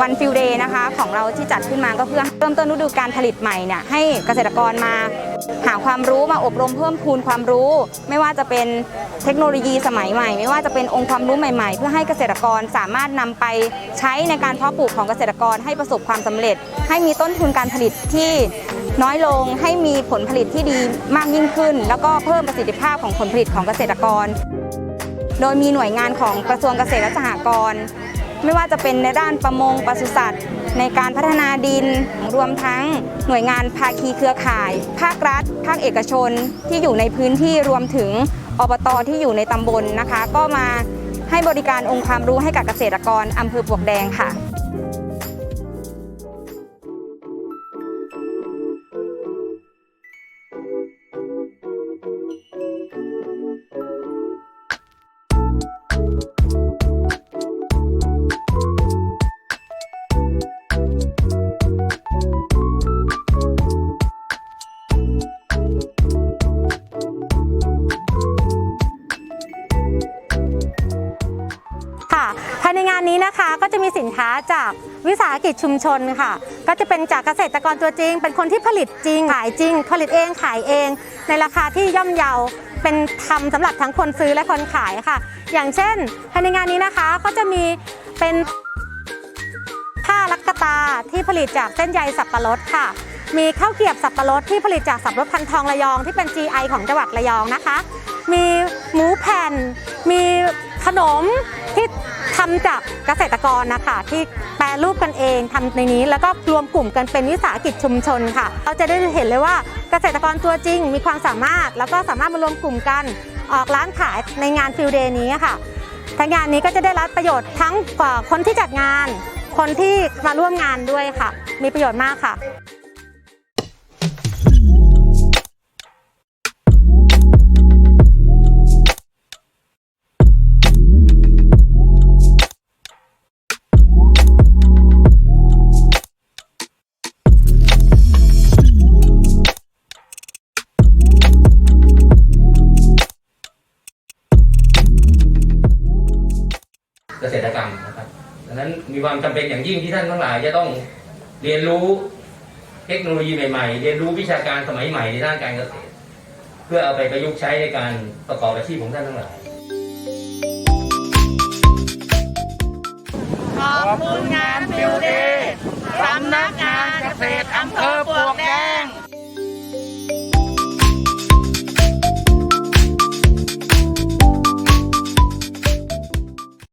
วันฟิลเดย์นะคะ ของเราที่จัดขึ้นมาก็เพื่อเริ่มต้นฤดูการผลิตใหม่เนี่ยให้เกษตรกรมาหาความรู้มาอบรมเพิ่มพูนความรู้ ไม่ว่าจะเป็นเทคโนโลยีสมัยใหม่ ไม่ว่าจะเป็นองค์ความรู้ใหม่ๆ เพื่อให้เกษตรกรสามารถนำไปใช้ในการเพาะปลูกของเกษตรกรให้ประสบความสำเร็จ ให้มีต้นทุนการผลิตที่น้อยลงให้มีผลผลิตที่ดีมากยิ่งขึ้น แล้วก็เพิ่มประสิทธิภาพของผลผลิตของเกษตรกร โดยมีหน่วยงานของกระทรวงเกษตรและสหกรณ์ ไม่ว่าจะเป็นในด้านประมงปศุสัตว์ ในการพัฒนาดินรวมทั้งหน่วยงานภาคีเครือข่าย ภาครัฐ ภาคเอกชนที่อยู่ในพื้นที่รวมถึงอบตที่อยู่ในตำบลนะคะ ก็มาให้บริการองค์ความรู้ให้กับเกษตรกรอำเภอปลวกแดงค่ะ ค่ะภายในงานนี้นะคะก็จะมีสินค้าจากวิสาหกิจชุมชนค่ะ ก็จะเป็นจากเกษตรกรตัวจริง เป็นคนที่ผลิตจริงขายจริง ผลิตเองขายเอง ในราคาที่ย่อมเยาเป็นธรรมสำหรับทั้งคนซื้อและคนขายค่ะ อย่างเช่นภายในงานนี้นะคะก็จะมีเป็นผ้าลักกตาที่ผลิตจากเส้นใยสับปะรดค่ะ มีข้าวเกรียบสับปะรดที่ผลิตจากสับปะรดพันทองระยองที่เป็น GI ของจังหวัดระยองนะคะ มีหมูแผ่น มีขนม ที่ทำจากเกษตรกรนะคะที่แปรรูปกันเองทำในนี้ แล้วก็รวมกลุ่มกันเป็นวิสาหกิจชุมชนค่ะ เราจะได้เห็นเลยว่าเกษตรกรตัวจริงมีความสามารถ แล้วก็สามารถมารวมกลุ่มกันออกร้านขายในงานฟิลเดย์นี้ค่ะทางงานนี้ก็จะได้รับประโยชน์ทั้งกว่าคนที่จัดงาน คนที่มาร่วมงานด้วยค่ะ มีประโยชน์มากค่ะ เกษตรกรรมนะครับดังนั้นมีความจำเป็นอย่างยิ่งที่ท่านทั้งหลายจะต้องเรียนรู้เทคโนโลยีใหม่ๆ เรียนรู้วิชาการสมัยใหม่ในด้านการเกษตร เพื่อเอาไปประยุกต์ใช้ในการประกอบอาชีพของท่านทั้งหลาย ขอบคุณงานฟิวเดย์สำนักงานเกษตรอำเภอ